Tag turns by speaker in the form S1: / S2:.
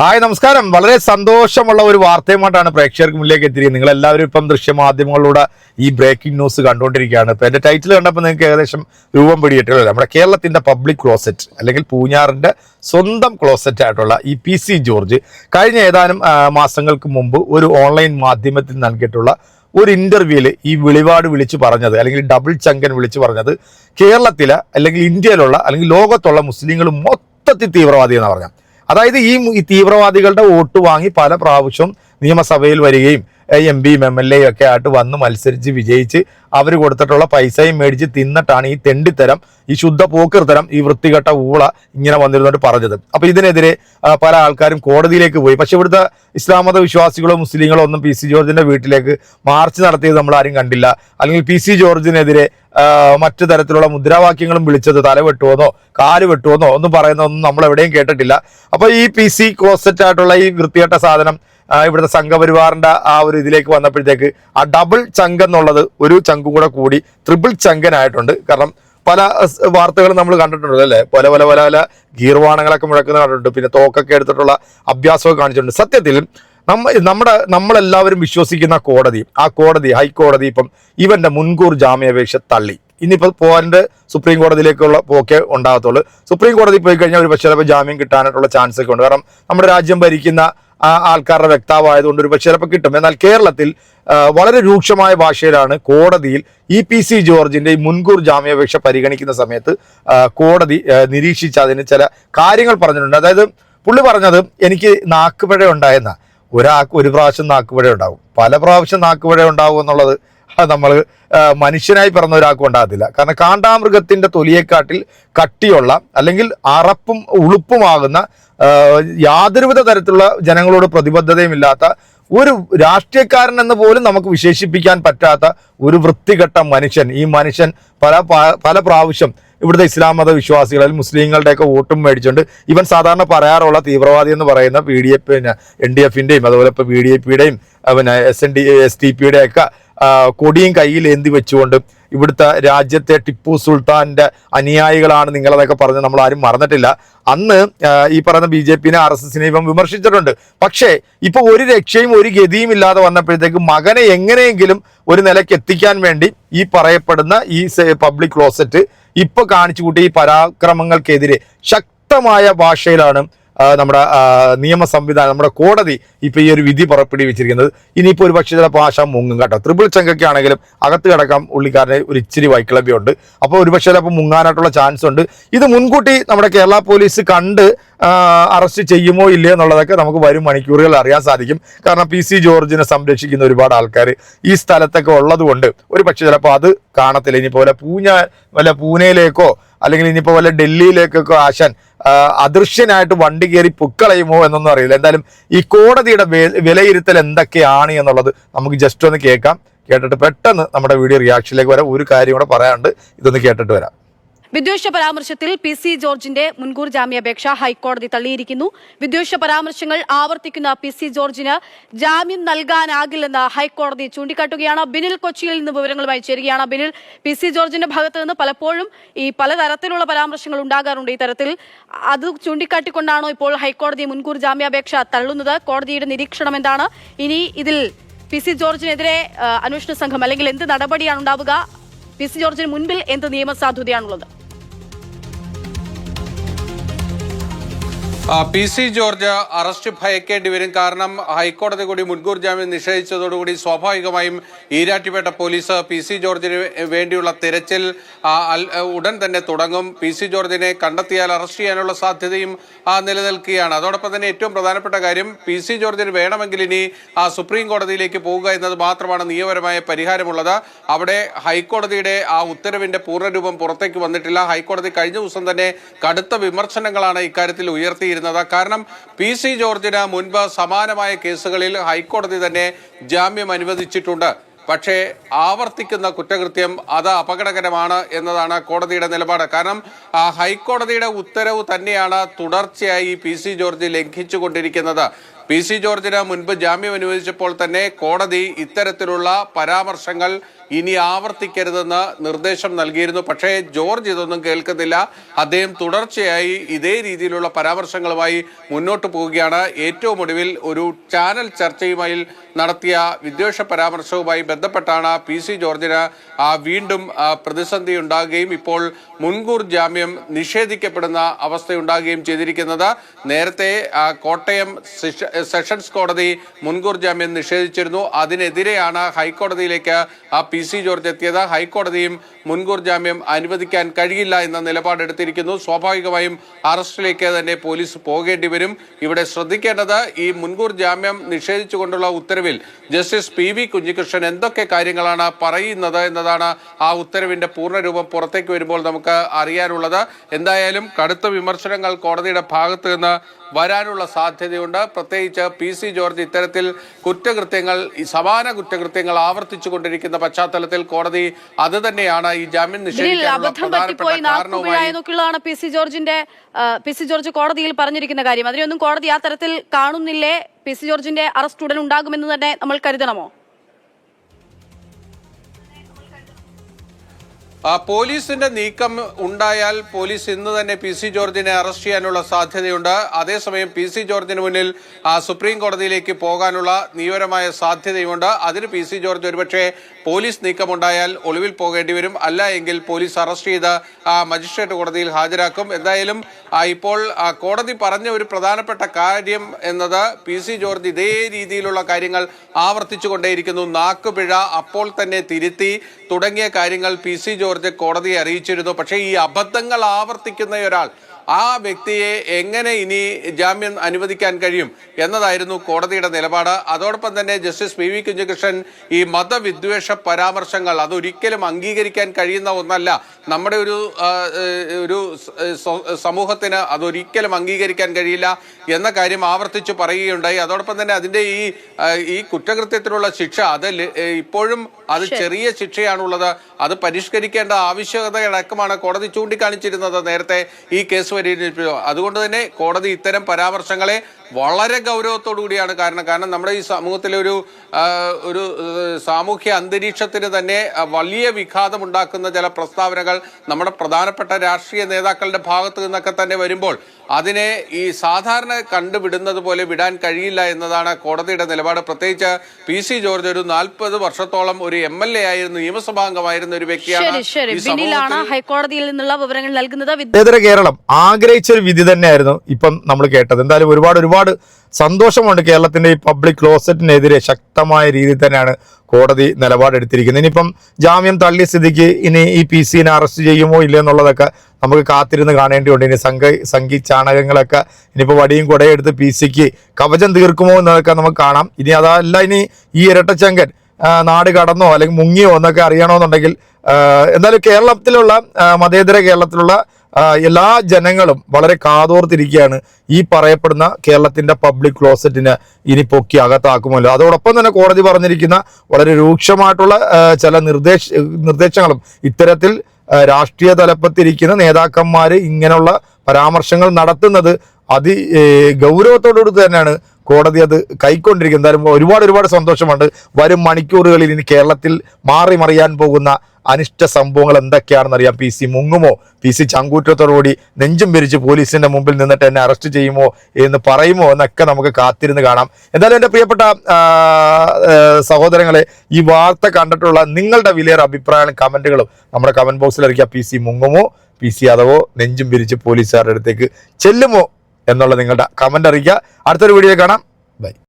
S1: Hi നമസ്കാരം. വളരെ സന്തോഷമുള്ള ഒരു വാർത്തയുമായിട്ടാണ് പ്രേക്ഷകർക്ക് മുന്നിലേക്ക് എത്തിയത് നിങ്ങൾ എല്ലാവരും ഇപ്പം ദൃശ്യമാധ്യമങ്ങളിലൂടെ ഈ ബ്രേക്കിംഗ് ന്യൂസ് കണ്ടുകൊണ്ടിരിക്കുകയാണ്. ഇപ്പം എന്റെ ടൈറ്റിൽ കണ്ടപ്പോൾ നിങ്ങൾക്ക് ഏകദേശം രൂപം പിടിയിട്ടില്ല നമ്മുടെ കേരളത്തിന്റെ പബ്ലിക് ക്ലോസറ്റ് അല്ലെങ്കിൽ പൂഞ്ഞാറിന്റെ സ്വന്തം ക്ലോസറ്റ് ആയിട്ടുള്ള ഈ പി സി ജോർജ് കഴിഞ്ഞ ഏതാനും മാസങ്ങൾക്ക് മുമ്പ് ഒരു ഓൺലൈൻ മാധ്യമത്തിൽ നൽകിയിട്ടുള്ള ഒരു ഇന്റർവ്യൂവിൽ ഈ വിളിപാട് വിളിച്ചു പറഞ്ഞത് അല്ലെങ്കിൽ ഡബിൾ ചങ്കൻ വിളിച്ചു പറഞ്ഞത് കേരളത്തിലെ അല്ലെങ്കിൽ ഇന്ത്യയിലുള്ള അല്ലെങ്കിൽ ലോകത്തുള്ള മുസ്ലിങ്ങൾ മൊത്തത്തിൽ തീവ്രവാദി എന്ന് പറഞ്ഞത്. അതായത് ഈ തീവ്രവാദികളുടെ വോട്ട് വാങ്ങി പല പ്രാവശ്യം നിയമസഭയിൽ വരികയും എം പിയും എം എൽ എയും ഒക്കെ ആയിട്ട് വന്ന് മത്സരിച്ച് വിജയിച്ച് അവർ കൊടുത്തിട്ടുള്ള പൈസയും മേടിച്ച് തിന്നിട്ടാണ് ഈ തെണ്ടിത്തരം ഈ ശുദ്ധ പോക്കിർത്തരം ഈ വൃത്തികെട്ട ഊള ഇങ്ങനെ വന്നിരുന്നിട്ട് പറഞ്ഞത്. അപ്പൊ ഇതിനെതിരെ പല ആൾക്കാരും കോടതിയിലേക്ക് പോയി. പക്ഷെ ഇവിടുത്തെ ഇസ്ലാം മത വിശ്വാസികളോ മുസ്ലിങ്ങളോ ഒന്നും പി സി ജോർജിന്റെ വീട്ടിലേക്ക് മാർച്ച് നടത്തിയത് നമ്മൾ ആരും കണ്ടില്ല. അല്ലെങ്കിൽ പി സി ജോർജിനെതിരെ മറ്റു തരത്തിലുള്ള മുദ്രാവാക്യങ്ങളും വിളിച്ചത് തല വെട്ടുവെന്നോ കാൽ വെട്ടുവെന്നോ ഒന്നും പറയുന്നതൊന്നും നമ്മൾ എവിടെയും കേട്ടിട്ടില്ല. അപ്പൊ ഈ പി സി ക്ലോസറ്റ് ആയിട്ടുള്ള ഈ വൃത്തികെട്ട സാധനം ഇവിടുത്തെ സംഘപരിവാറിന്റെ ആ ഒരു ഇതിലേക്ക് വന്നപ്പോഴത്തേക്ക് ആ ഡബിൾ ചങ്ക് എന്നുള്ളത് ഒരു ചങ്കും കൂടെ കൂടി ട്രിപ്പിൾ ചങ്കനായിട്ടുണ്ട് കാരണം പല വാർത്തകളും നമ്മൾ കണ്ടിട്ടുണ്ട് അല്ലേ? പല പല പല പല ഗീർവാണങ്ങളൊക്കെ മുഴക്കുന്ന കണ്ടിട്ടുണ്ട് പിന്നെ തോക്കൊക്കെ എടുത്തിട്ടുള്ള അഭ്യാസമൊക്കെ കാണിച്ചിട്ടുണ്ട്. സത്യത്തിൽ നമ്മ നമ്മുടെ നമ്മളെല്ലാവരും വിശ്വസിക്കുന്ന കോടതി ആ കോടതി ഹൈക്കോടതി ഇപ്പം ഇവന്റെ മുൻകൂർ ജാമ്യാപേക്ഷ തള്ളി. ഇനിയിപ്പോൾ പോകാന്റെ സുപ്രീം കോടതിയിലേക്കുള്ള പോക്കേ ഉണ്ടാകത്തുള്ളൂ. സുപ്രീം കോടതി പോയി കഴിഞ്ഞാൽ ഒരു പക്ഷേ ചിലപ്പോൾ ജാമ്യം കിട്ടാനായിട്ടുള്ള ചാൻസ് ഒക്കെ ഉണ്ട്. കാരണം നമ്മുടെ രാജ്യം ഭരിക്കുന്ന ആൾക്കാരുടെ വ്യക്താവായതുകൊണ്ട് ഒരു പക്ഷേ ചിലപ്പോൾ കിട്ടും. എന്നാൽ കേരളത്തിൽ വളരെ രൂക്ഷമായ ഭാഷയിലാണ് കോടതിയിൽ ഇ പി സി ജോർജിന്റെ ഈ മുൻകൂർ ജാമ്യാപേക്ഷ പരിഗണിക്കുന്ന സമയത്ത് കോടതി നിരീക്ഷിച്ച് അതിന് ചില കാര്യങ്ങൾ പറഞ്ഞിട്ടുണ്ട്. അതായത് പുള്ളി പറഞ്ഞത് എനിക്ക് നാക്കുപഴ ഉണ്ടായെന്ന. ഒരാൾക്ക് ഒരു പ്രാവശ്യം നാക്കുപുഴ ഉണ്ടാകും പല പ്രാവശ്യം നാക്കുപുഴ ഉണ്ടാവും എന്നുള്ളത് നമ്മൾ മനുഷ്യനായി പിറന്ന ഒരാൾക്കും ഉണ്ടാകത്തില്ല. കാരണം കാണ്ടാമൃഗത്തിന്റെ തൊലിയെക്കാട്ടിൽ കട്ടിയുള്ള അല്ലെങ്കിൽ അറപ്പും ഉളുപ്പുമാകുന്ന യാതൊരുവിധ തരത്തിലുള്ള ജനങ്ങളോട് പ്രതിബദ്ധതയും ഇല്ലാത്ത ഒരു രാഷ്ട്രീയക്കാരൻ എന്ന് പോലും നമുക്ക് വിശേഷിപ്പിക്കാൻ പറ്റാത്ത ഒരു വൃത്തികെട്ട മനുഷ്യൻ. ഈ മനുഷ്യൻ പല പല പ്രാവശ്യം ഇവിടുത്തെ ഇസ്ലാം മത വിശ്വാസികൾ മുസ്ലിങ്ങളുടെയൊക്കെ വോട്ടും മേടിച്ചുകൊണ്ട് ഇവൻ സാധാരണ പറയാറുള്ള തീവ്രവാദി എന്ന് പറയുന്ന പി ഡി എഫ് പിന്നെ എൻ ഡി എഫിന്റെയും അതുപോലെ ഇപ്പോൾ ബി ഡി എ പിയുടെയും പിന്നെ S N D S T പിയുടെ ഒക്കെ കൊടിയും കയ്യിൽ എന്തി വെച്ചുകൊണ്ട് ഇവിടുത്തെ രാജ്യത്തെ ടിപ്പു സുൽത്താന്റെ അനുയായികളാണ് നിങ്ങളതൊക്കെ പറഞ്ഞ് നമ്മൾ ആരും മറന്നിട്ടില്ല. അന്ന് ഈ പറയുന്ന ബി ജെ പിനെ ആർ എസ് എസിനെ ഇവൻ വിമർശിച്ചിട്ടുണ്ട്. പക്ഷേ ഇപ്പോൾ ഒരു രക്ഷയും ഒരു ഗതിയും ഇല്ലാതെ വന്നപ്പോഴത്തേക്ക് മകനെ എങ്ങനെയെങ്കിലും ഒരു നിലയ്ക്ക് എത്തിക്കാൻ വേണ്ടി ഈ പറയപ്പെടുന്ന ഈ പബ്ലിക് ക്ലോസറ്റ് ഇപ്പൊ കാണിച്ചു കൂട്ടി ഈ പരാക്രമങ്ങൾക്കെതിരെ ശക്തമായ ഭാഷയിലാണ് നമ്മുടെ നിയമ സംവിധാനം നമ്മുടെ കോടതി ഇപ്പൊ ഈ ഒരു വിധി പുറപ്പെടുവിച്ചിരിക്കുന്നത്. ഇനിയിപ്പോ ഒരു പക്ഷേ ചിലപ്പോൾ ആശ മുങ്ങും കേട്ടോ. ത്രിപിൾ ചങ്കൊക്കെ ആണെങ്കിലും അകത്ത് കിടക്കാം ഉള്ളിക്കാരനെ ഒരു ഇച്ചിരി വൈക്ലഭ്യമുണ്ട് അപ്പോൾ ഒരു പക്ഷേ ചിലപ്പോൾ മുങ്ങാനായിട്ടുള്ള ചാൻസ് ഉണ്ട്. ഇത് മുൻകൂട്ടി നമ്മുടെ കേരള പോലീസ് കണ്ട് അറസ്റ്റ് ചെയ്യുമോ ഇല്ലയോ എന്നുള്ളതൊക്കെ നമുക്ക് വരും മണിക്കൂറുകൾ അറിയാൻ സാധിക്കും. കാരണം പി സി ജോർജിനെ സംരക്ഷിക്കുന്ന ഒരുപാട് ആൾക്കാർ ഈ സ്ഥലത്തൊക്കെ ഉള്ളതുകൊണ്ട് ഒരു പക്ഷേ ചിലപ്പോൾ അത് കാണത്തില്ല. ഇനിയിപ്പോൾ വല്ല പൂഞ്ഞ വല്ല പൂനെയിലേക്കോ അല്ലെങ്കിൽ ഇനിയിപ്പോൾ വല്ല ഡൽഹിയിലേക്കൊക്കെ ആശാൻ അദൃശ്യനായിട്ട് വണ്ടി കയറി പൊക്കളയുമോ എന്നൊന്നും അറിയില്ല. എന്തായാലും ഈ കോടതിയുടെ വിലയിരുത്തൽ എന്തൊക്കെയാണ് എന്നുള്ളത് നമുക്ക് ജസ്റ്റ് ഒന്ന് കേൾക്കാം. കേട്ടിട്ട് പെട്ടെന്ന് നമ്മുടെ വീഡിയോ റിയാക്ഷനിലേക്ക് വരാം. ഒരു കാര്യം കൂടെ പറയാനുണ്ട്. ഇതൊന്ന് കേട്ടിട്ട് വരാം.
S2: വിദ്വേഷ പരാമർശത്തിൽ പി സി ജോർജിന്റെ മുൻകൂർ ജാമ്യാപേക്ഷ ഹൈക്കോടതി തള്ളിയിരിക്കുന്നു. വിദ്വേഷ പരാമർശങ്ങൾ ആവർത്തിക്കുന്ന പി സി ജോർജിന് ജാമ്യം നൽകാനാകില്ലെന്ന് ഹൈക്കോടതി ചൂണ്ടിക്കാട്ടുകയാണ്. ബിനിൽ കൊച്ചിയിൽ നിന്ന് വിവരങ്ങളുമായി ചേരുകയാണ് ബിനിൽ. പി സി ജോർജിന്റെ ഭാഗത്ത് നിന്ന് പലപ്പോഴും ഈ പലതരത്തിലുള്ള പരാമർശങ്ങൾ ഉണ്ടാകാറുണ്ട്. തരത്തിൽ അത് ചൂണ്ടിക്കാട്ടിക്കൊണ്ടാണോ ഇപ്പോൾ ഹൈക്കോടതി മുൻകൂർ ജാമ്യാപേക്ഷ തള്ളുന്നത്? കോടതിയുടെ നിരീക്ഷണം എന്താണ്? ഇനി ഇതിൽ പി സി ജോർജിനെതിരെ അന്വേഷണ സംഘം അല്ലെങ്കിൽ എന്ത് നടപടിയാണ് ഉണ്ടാവുക? പി സി ജോർജിന് മുൻപിൽ എന്ത് നിയമസാധുതയാണുള്ളത്?
S3: പി സി ജോർജ് അറസ്റ്റ് ഭയക്കേണ്ടി വരും. കാരണം ഹൈക്കോടതി കൂടി മുൻകൂർ ജാമ്യം നിഷേധിച്ചതോടുകൂടി സ്വാഭാവികമായും ഈരാറ്റുപേട്ട പോലീസ് പി സി ജോർജിന് വേണ്ടിയുള്ള തിരച്ചിൽ ഉടൻ തന്നെ തുടങ്ങും. പി സി ജോർജിനെ കണ്ടെത്തിയാൽ അറസ്റ്റ് ചെയ്യാനുള്ള സാധ്യതയും നിലനിൽക്കുകയാണ്. അതോടൊപ്പം തന്നെ ഏറ്റവും പ്രധാനപ്പെട്ട കാര്യം പി സി ജോർജിന് വേണമെങ്കിൽ ഇനി ആ സുപ്രീം കോടതിയിലേക്ക് പോവുക എന്നത് മാത്രമാണ് നിയമപരമായ പരിഹാരമുള്ളത്. അവിടെ ഹൈക്കോടതിയുടെ ആ ഉത്തരവിന്റെ പൂർണരൂപം പുറത്തേക്ക് വന്നിട്ടില്ല. ഹൈക്കോടതി കഴിഞ്ഞ ദിവസം തന്നെ കടുത്ത വിമർശനങ്ങളാണ് ഇക്കാര്യത്തിൽ ഉയർത്തിയിരുന്നത്. കാരണം പി സി ജോർജിന് മുൻപ് സമാനമായ കേസുകളിൽ ഹൈക്കോടതി തന്നെ ജാമ്യം അനുവദിച്ചിട്ടുണ്ട്. പക്ഷേ ആവർത്തിക്കുന്ന കുറ്റകൃത്യം അത് അപകടകരമാണ് എന്നതാണ് കോടതിയുടെ നിലപാട്. കാരണം ആ, ഹൈക്കോടതിയുടെ ഉത്തരവ് തന്നെയാണ് തുടർച്ചയായി പി സി ജോർജ് ലംഘിച്ചുകൊണ്ടിരിക്കുന്നത്. പി സി ജോർജിന് മുൻപ് ജാമ്യം അനുവദിച്ചപ്പോൾ തന്നെ കോടതി ഇത്തരത്തിലുള്ള പരാമർശങ്ങൾ ഇനി ആവർത്തിക്കരുതെന്ന് നിർദ്ദേശം നൽകിയിരുന്നു. പക്ഷേ ജോർജ് ഇതൊന്നും കേൾക്കുന്നില്ല. അദ്ദേഹം തുടർച്ചയായി ഇതേ രീതിയിലുള്ള പരാമർശങ്ങളുമായി മുന്നോട്ട് പോവുകയാണ്. ഏറ്റവും ഒടുവിൽ ഒരു ചാനൽ ചർച്ചയുമായി നടത്തിയ വിദ്വേഷ പരാമർശവുമായി ബന്ധപ്പെട്ടാണ് പി സി ജോർജിന് വീണ്ടും പ്രതിസന്ധി ഉണ്ടാകുകയും ഇപ്പോൾ മുൻകൂർ ജാമ്യം നിഷേധിക്കപ്പെടുന്ന അവസ്ഥയുണ്ടാകുകയും ചെയ്തിരിക്കുന്നത്. നേരത്തെ കോട്ടയം സെഷ- സെഷൻസ് കോടതി മുൻകൂർ ജാമ്യം നിഷേധിച്ചിരുന്നു. അതിനെതിരെയാണ് ഹൈക്കോടതിയിലേക്ക് ആ പി സി ജോർജ് എത്തിയത്. ഹൈക്കോടതിയും മുൻകൂർ ജാമ്യം അനുവദിക്കാൻ കഴിയില്ല എന്ന നിലപാടെടുത്തിരിക്കുന്നു സ്വാഭാവികമായും അറസ്റ്റിലേക്ക് തന്നെ പോലീസ് പോകേണ്ടി വരും. ഇവിടെ ശ്രദ്ധിക്കേണ്ടത് ഈ മുൻകൂർ ജാമ്യം നിഷേധിച്ചുകൊണ്ടുള്ള ഉത്തരവിൽ ജസ്റ്റിസ് പി വി കുഞ്ഞികൃഷ്ണൻ എന്തൊക്കെ കാര്യങ്ങളാണ് പറയുന്നത് എന്നതാണ് ആ ഉത്തരവിന്റെ പൂർണരൂപം പുറത്തേക്ക് വരുമ്പോൾ നമുക്ക് അറിയാനുള്ളത്. എന്തായാലും കടുത്ത വിമർശനങ്ങൾ കോടതിയുടെ ഭാഗത്ത് നിന്ന് വരാനുള്ള സാധ്യതയുണ്ട്. പ്രത്യേകിച്ച് പി സി ജോർജ് ഇത്തരത്തിൽ കുറ്റകൃത്യങ്ങൾ ഈ സമാന കുറ്റകൃത്യങ്ങൾ ആവർത്തിച്ചു കൊണ്ടിരിക്കുന്ന പശ്ചാത്തലത്തിൽ കോടതി അത് തന്നെയാണ് ഈ ജാമ്യം
S2: നിഷേധിക്കുന്നത്
S3: നിഷേധിക്കാനുള്ള
S2: പി സി ജോർജിന്റെ പി സി ജോർജ് കോടതിയിൽ പറഞ്ഞിരിക്കുന്ന കാര്യം. അതിനൊന്നും കോടതി ആ തരത്തിൽ കാണുന്നില്ലേ? പി സി ജോർജിന്റെ അറസ്റ്റ് ഉടൻ ഉണ്ടാകുമെന്ന് തന്നെ നമ്മൾ കരുതണമോ?
S3: പോലീസിന്റെ നീക്കം ഉണ്ടായാൽ പോലീസ് ഇന്ന് തന്നെ പി സി ജോർജിനെ അറസ്റ്റ് ചെയ്യാനുള്ള സാധ്യതയുണ്ട്. അതേസമയം പി സി ജോർജിന് മുന്നിൽ സുപ്രീം കോടതിയിലേക്ക് പോകാനുള്ള നിയമപരമായ സാധ്യതയുമുണ്ട്. അതിന് പി സി ജോർജ് ഒരുപക്ഷെ പോലീസ് നീക്കമുണ്ടായാൽ ഒളിവിൽ പോകേണ്ടി വരും. അല്ല എങ്കിൽ പോലീസ് അറസ്റ്റ് ചെയ്ത് മജിസ്ട്രേറ്റ് കോടതിയിൽ ഹാജരാക്കും. എന്തായാലും ഇപ്പോൾ കോടതി പറഞ്ഞ ഒരു പ്രധാനപ്പെട്ട കാര്യം എന്നത് പി സി ജോർജ് ഇതേ രീതിയിലുള്ള കാര്യങ്ങൾ ആവർത്തിച്ചു കൊണ്ടേയിരിക്കുന്നു നാക്കുപിഴ അപ്പോൾ തന്നെ തിരുത്തി തുടങ്ങിയ കാര്യങ്ങൾ പി സി ജോർജ് കോടതിയെ അറിയിച്ചിരുന്നു. പക്ഷേ ഈ അബദ്ധങ്ങൾ ആവർത്തിക്കുന്ന ഒരാൾ ആ വ്യക്തിയെ എങ്ങനെ ഇനി ജാമ്യം അനുവദിക്കാൻ കഴിയും എന്നതായിരുന്നു കോടതിയുടെ നിലപാട്. അതോടൊപ്പം തന്നെ ജസ്റ്റിസ് പി വി കുഞ്ഞികൃഷ്ണൻ ഈ മതവിദ്വേഷ പരാമർശങ്ങൾ അതൊരിക്കലും അംഗീകരിക്കാൻ കഴിയുന്ന ഒന്നല്ല. നമ്മുടെ ഒരു ഒരു സമൂഹത്തിന് അതൊരിക്കലും അംഗീകരിക്കാൻ കഴിയില്ല എന്ന കാര്യം ആവർത്തിച്ച് പറയുകയുണ്ടായി. അതോടൊപ്പം തന്നെ അതിന്റെ ഈ ഈ കുറ്റകൃത്യത്തിനുള്ള ശിക്ഷ അത് ഇപ്പോഴും അത് ചെറിയ ശിക്ഷയാണുള്ളത്. അത് പരിഷ്കരിക്കേണ്ട ആവശ്യകതയടക്കമാണ് കോടതി ചൂണ്ടിക്കാണിച്ചിരുന്നത് നേരത്തെ ഈ കേസ് വരികയും അതുകൊണ്ട് തന്നെ കോടതി ഇത്തരം പരാമർശങ്ങളെ വളരെ ഗൗരവത്തോടു കൂടിയാണ് കാരണം കാരണം നമ്മുടെ ഈ സമൂഹത്തിലെ ഒരു ഒരു സാമൂഹ്യ അന്തരീക്ഷത്തിന് തന്നെ വലിയ വിഘാതം ഉണ്ടാക്കുന്ന ചില പ്രസ്താവനകൾ നമ്മുടെ പ്രധാനപ്പെട്ട രാഷ്ട്രീയ നേതാക്കളുടെ ഭാഗത്തു നിന്നൊക്കെ തന്നെ വരുമ്പോൾ അതിനെ ഈ സാധാരണ കണ്ടുവിടുന്നത് പോലെ വിടാൻ കഴിയില്ല എന്നതാണ് കോടതിയുടെ നിലപാട്. പ്രത്യേകിച്ച് പി സി ജോർജ് ഒരു നാൽപ്പത് വർഷത്തോളം ഒരു എം എൽ എ ആയിരുന്നു നിയമസഭാംഗമായിരുന്ന ഒരു വ്യക്തിയാണ്
S2: ഹൈക്കോടതിയിൽ നിന്നുള്ള വിവരങ്ങൾ നൽകുന്നത്
S1: കേരളം ആഗ്രഹിച്ച ഒരു വിധി തന്നെയായിരുന്നു ഇപ്പം നമ്മൾ കേട്ടത്. എന്തായാലും ഒരുപാട് ഒരുപാട് സന്തോഷമുണ്ട് കേരളത്തിന്റെ ഈ പബ്ലിക് ക്ലോസറ്റിനെതിരെ ശക്തമായ രീതിയിൽ തന്നെയാണ് കോടതി നിലപാടെടുത്തിരിക്കുന്നത് ഇനിയിപ്പം ജാമ്യം തള്ളിയ സ്ഥിതിക്ക് ഇനി ഈ പി സിനെ അറസ്റ്റ് ചെയ്യുമോ ഇല്ലയോ എന്നുള്ളതൊക്കെ നമുക്ക് കാത്തിരുന്ന് കാണേണ്ടിയുണ്ട്. ഇനി സംഘ സംഘി ചാണകങ്ങളൊക്കെ ഇനിയിപ്പോൾ വടിയും കുടയും എടുത്ത് പി സിക്ക് കവചം തീർക്കുമോ എന്നതൊക്കെ നമുക്ക് കാണാം. ഇനി അതല്ല ഇനി ഈ ഇരട്ടച്ചങ്കൻ നാട് കടന്നോ അല്ലെങ്കിൽ മുങ്ങിയോ എന്നൊക്കെ അറിയണമെന്നുണ്ടെങ്കിൽ എന്തായാലും കേരളത്തിലുള്ള മതേതര കേരളത്തിലുള്ള എല്ലാ ജനങ്ങളും വളരെ കാതോർത്തിരിക്കുകയാണ് ഈ പറയപ്പെടുന്ന കേരളത്തിന്റെ പബ്ലിക് ക്ലോസറ്റിനെ ഇനി പൊക്കി അകത്താക്കുമല്ലോ. അതോടൊപ്പം തന്നെ കോടതി പറഞ്ഞിരിക്കുന്ന വളരെ രൂക്ഷമായിട്ടുള്ള ചില നിർദ്ദേശ നിർദ്ദേശങ്ങളും ഇത്തരത്തിൽ രാഷ്ട്രീയ തലപ്പത്തിരിക്കുന്ന നേതാക്കന്മാർ ഇങ്ങനെയുള്ള പരാമർശങ്ങൾ നടത്തുന്നത് അതി ഗൗരവത്തോടുകൂടി തന്നെയാണ് കോടതി അത് കൈക്കൊണ്ടിരിക്കും. എന്തായാലും ഒരുപാട് ഒരുപാട് സന്തോഷമുണ്ട്. വരും മണിക്കൂറുകളിൽ ഇനി കേരളത്തിൽ മാറി മറിയാൻ പോകുന്ന അനിഷ്ട സംഭവങ്ങൾ എന്തൊക്കെയാണെന്ന് അറിയാം പി സി മുങ്ങുമോ? പി സി ചങ്കൂറ്റത്തോടുകൂടി നെഞ്ചും പിരിച്ച് പോലീസിന്റെ മുമ്പിൽ നിന്നിട്ട് എന്നെ അറസ്റ്റ് ചെയ്യുമോ എന്ന് പറയുമോ എന്നൊക്കെ നമുക്ക് കാത്തിരുന്ന് കാണാം. എന്തായാലും എന്റെ പ്രിയപ്പെട്ട സഹോദരങ്ങളെ ഈ വാർത്ത കണ്ടിട്ടുള്ള നിങ്ങളുടെ വിലയേറെ അഭിപ്രായങ്ങളും കമന്റുകളും നമ്മുടെ കമന്റ് ബോക്സിൽ അറിയിക്കുക പി സി മുങ്ങുമോ? പി സി അഥവോ നെഞ്ചും പിരിച്ച് പോലീസുകാരുടെ അടുത്തേക്ക് ചെല്ലുമോ? എന്നുള്ള നിങ്ങളുടെ കമന്റ് അറിയിക്കുക. അടുത്തൊരു വീഡിയോ കാണാം. ബൈ